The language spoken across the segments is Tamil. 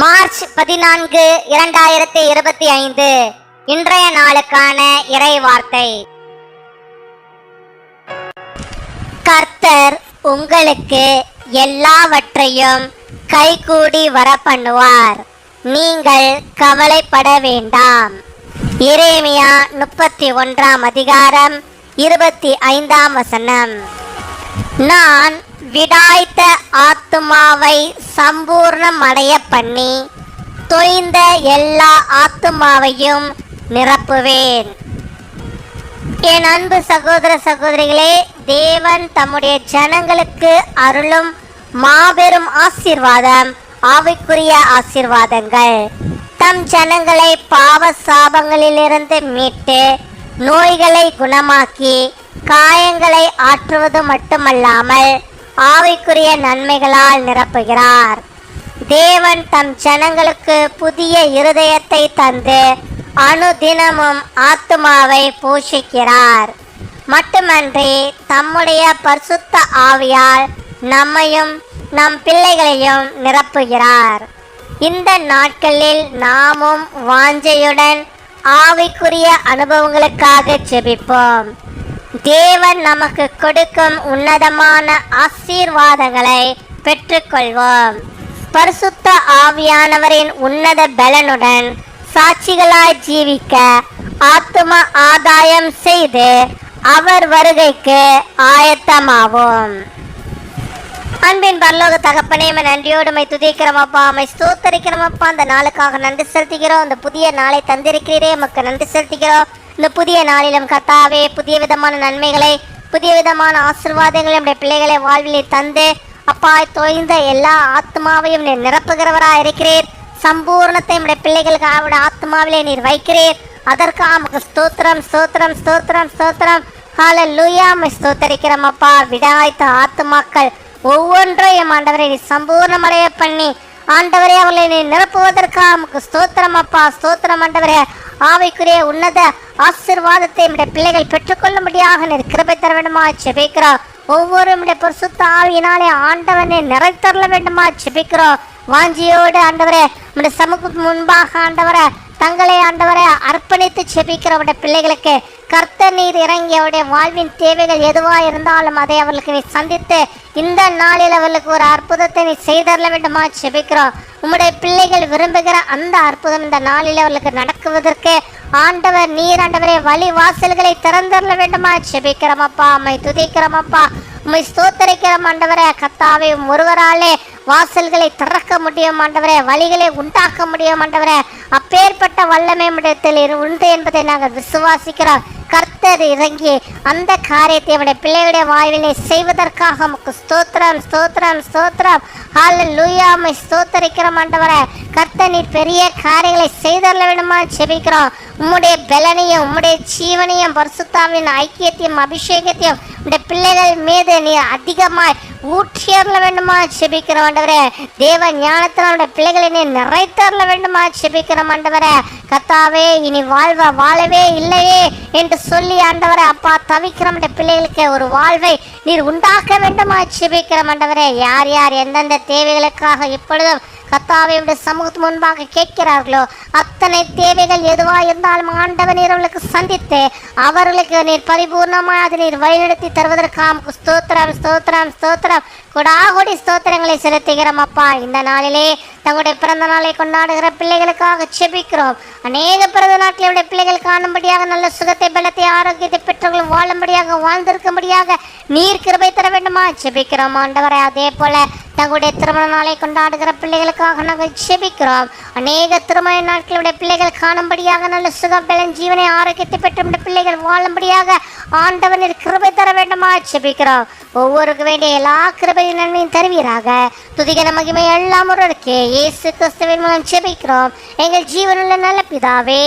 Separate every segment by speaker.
Speaker 1: மார்ச் பதினான்கு இரண்டாயிரத்தி இருபத்தி ஐந்து. இன்றைய நாளுக்கான இறை வார்த்தை. கர்த்தர் உங்களுக்கு எல்லாவற்றையும் கைகூடி வர பண்ணுவார் நீங்கள் கவலைப்பட வேண்டாம். இறைமையா முப்பத்தி ஒன்றாம் அதிகாரம் இருபத்தி ஐந்தாம் வசனம். நான் விடாய்த்த ஆத்துமாவை சம்பூர்ணம் அடைய பண்ணி தொய்ந்த எல்லா ஆத்துமாவையும் நிரப்புவேன். என் அன்பு சகோதர சகோதரிகளே தேவன் தம்முடைய ஜனங்களுக்கு அருளும் மாபெரும் ஆசீர்வாதம் ஆவிக்குரிய ஆசீர்வாதங்கள். தம் ஜனங்களை பாவ சாபங்களிலிருந்து மீட்டு நோய்களை குணமாக்கி காயங்களை ஆற்றுவது மட்டுமல்லாமல் ஆவிக்குரிய நன்மைகளால் நிரப்புகிறார். தேவன் தம் ஜனங்களுக்கு புதிய இருதயத்தை தந்து அனுதினமும் ஆத்துமாவை பூஷிக்கிறார். மட்டுமன்றி தம்முடைய பரிசுத்த ஆவியால் நம்மையும் நம் பிள்ளைகளையும் நிரப்புகிறார். இந்த நாட்களில் நாமும் வாஞ்சையுடன் ஆவிக்குரிய அனுபவங்களுக்காக செபிப்போம் தேவன் நமக்கு கொடுக்கும் உன்னதமான ஆசீர்வாதங்களை பெற்றுக்கொள்வோம். பரிசுத்த ஆவியானவரின் உன்னத பலனுடன் சாட்சிகளாய் ஜீவிக்க ஆத்தும ஆதாயம் செய்து அவர் வருகைக்கு ஆயத்தமாவோம். அன்பின் பரலோக தகப்பனே உம்மை நன்றியோடு மை துதிக்கிறோமப்பா மை அந்த நாளுக்காக நன்றி செலுத்துகிறோம். அந்த புதிய நாளை தந்திருக்கிறீரே. உமக்கு நன்றி செலுத்துகிறோம். இந்த புதிய நாளிலும் கத்தாவே புதிய விதமான நன்மைகளை புதிய விதமான ஆசிர்வாதங்களை நம்முடைய பிள்ளைகளை வாழ்விலே தந்து அப்பா தொய்ந்த எல்லா ஆத்மாவையும் நீர் நிரப்புகிறவராக இருக்கிறீர். சம்பூர்ணத்தை நம்முடைய பிள்ளைகளுக்கு அவருடைய ஆத்மாவிலே நீர் வைக்கிறீர். அதற்காக நமக்கு ஸ்தோத்திரம் ஸ்தோத்திரம் ஸ்தோத்திரம் ஸ்தோத்திரம். ஹalleluya லூயாமை ஸ்தோத்தரிக்கிறோம் அப்பா. விடாய்த்த ஆத்துமாக்கள் ஒவ்வொன்றையும் ஆண்டவரை நீ சம்பூர்ணமடைய பண்ணி ஆண்டவரே அவர்களை நீ நிரப்புவதற்காக நமக்கு ஸ்தோத்திரம் அப்பா ஸ்தோத்திரம் ஆண்டவரே. ஆவைக்குரிய உன்னத ஆசீர்வாதத்தை நம்முடைய பிள்ளைகள் பெற்றுக்கொள்ளும்படியாக நீர் கிருபை தர வேண்டுமா செபிக்கிறோம் ஒவ்வொரு நம்முடைய பரிசுத்த ஆவியினாலே ஆண்டவனை நிறைத்தரல வேண்டுமா செபிக்கிறோம் வாஞ்சியோடு ஆண்டவரே நம்முடைய சமூகத்துக்கு முன்பாக ஆண்டவரை தங்களை ஆண்டவரை அர்ப்பணித்து செபிக்கிறவருடைய பிள்ளைகளுக்கு கர்த்த நீர் இறங்கி அவருடைய வாழ்வின் தேவைகள் எதுவாக இருந்தாலும் அதை அவர்களுக்கு நீ சந்தித்து இந்த நாளில் அவர்களுக்கு ஒரு அற்புதத்தை நீ செய்தரல வேண்டுமா செபிக்கிறோம். உம்முடைய பிள்ளைகள் விரும்புகிற அந்த அற்புதம் இந்த நாளில் அவர்களுக்கு நடக்குவதற்கு ஆண்டவர் நீர் ஆண்டவரே வழி வாசல்களை திறந்தரல வேண்டுமா செபிக்கிறோம் அப்பா. அம்மை துதிக்கிறோம் அப்பா. உம்மை ஸ்தோத்தரிக்கிறோம் ஆண்டவரே. கத்தாவே ஒருவராலே வாசல்களை திறக்க முடியும் ஆண்டவரே வழிகளை உண்டாக்க முடியும் ஆண்டவரே. அப்பேற்பட்ட வல்லமை இடத்தில் உண்டு என்பதை நாங்கள் விசுவாசிக்கிறோம். கர்த்தர் இறங்கி அந்த காரியத்தை அவருடைய பிள்ளையுடைய வாழ்வினை செய்வதற்காக நமக்கு ஸ்தோத்திரம் ஸ்தோத்திரம் ஸ்தோத்திரம். ஹால லூயாமை ஸ்தோத்தரிக்கிறோம் ஆண்டவரே. கர்த்தர் நீர் பெரிய காரியங்களை செய்தரல வேணுமா செபிக்கிறோம். உம்முடைய பலனையும் உம்முடைய ஜீவனையும் பரிசுத்தாவின் ஐக்கியத்தையும் அபிஷேகத்தையும் உடைய பிள்ளைகள் மீது நீ அதிகமாய் ஊற்றியறல வேண்டுமா? செபிக்கிற ஆண்டவரே தேவ ஞானத்தில் உடைய பிள்ளைகளை நீ நிறைத்தரல வேண்டுமா? செபிக்கிற ஆண்டவரே கத்தாவே இனி வாழ்வ வாழவே இல்லையே என்று சொல்லி ஆண்டவரே அப்பா தவிக்கிற பிள்ளைகளுக்கு ஒரு வாழ்வை நீர் உண்டாக்க வேண்டுமா? செபிக்கிற ஆண்டவரே யார் யார் எந்தெந்த தேவைகளுக்காக இப்பொழுதும் கத்தாவையுடைய சமூகத்து முன்பாக கேட்கிறார்களோ அத்தனை தேவைகள் எதுவாக இருந்தாலும் ஆண்டவன் நீர் அவர்களுக்கு சந்தித்து அவர்களுக்கு நீர் பரிபூர்ணமாக அதை நீர் வழிநடத்தி தருவதற்காக ஸ்தோத்திரம் ஸ்தோத்திரம் ஸ்தோத்திரம். கொடாகொடி ஸ்தோத்திரங்களை செலுத்துகிறோம் அப்பா. இந்த நாளிலே தங்களுடைய பிறந்த நாளை கொண்டாடுகிற பிள்ளைகளுக்காக செபிக்கிறோம். அநேக பிறந்த நாட்களுடைய பிள்ளைகள் காணும்படியாக நல்ல சுகத்தை பலத்தை ஆரோக்கியத்தை பெற்றவர்கள் வாழும்படியாக வாழ்ந்திருக்கும்படியாக நீர் கிருபை தர வேண்டுமா? செபிக்கிறோம் ஆண்டவரை. அதே போல தங்களுடைய திருமண நாளை கொண்டாடுகிற பிள்ளைகளுக்காக நாங்கள் செபிக்கிறோம். அநேக திருமண நாட்களுடைய பிள்ளைகள் காணும்படியாக நல்ல சுகம் பலன் ஜீவனை ஆரோக்கியத்தை பெற்ற பிள்ளைகள் வாழும்படியாக ஆண்டவனில் கிருபை தர வேண்டுமா? செபிக்கிறோம். ஒவ்வொருக்கு வேண்டிய எல்லா கிருபையின் நன்மையும் தருவீராக. துதிகன மகிமை எல்லாம் ஒருவருக்கு. இயேசு கிறிஸ்துவின் மூலம் செபிக்கிறோம் எங்கள் ஜீவனுள்ள நல்ல பிதாவே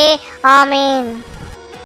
Speaker 1: ஆமீன்.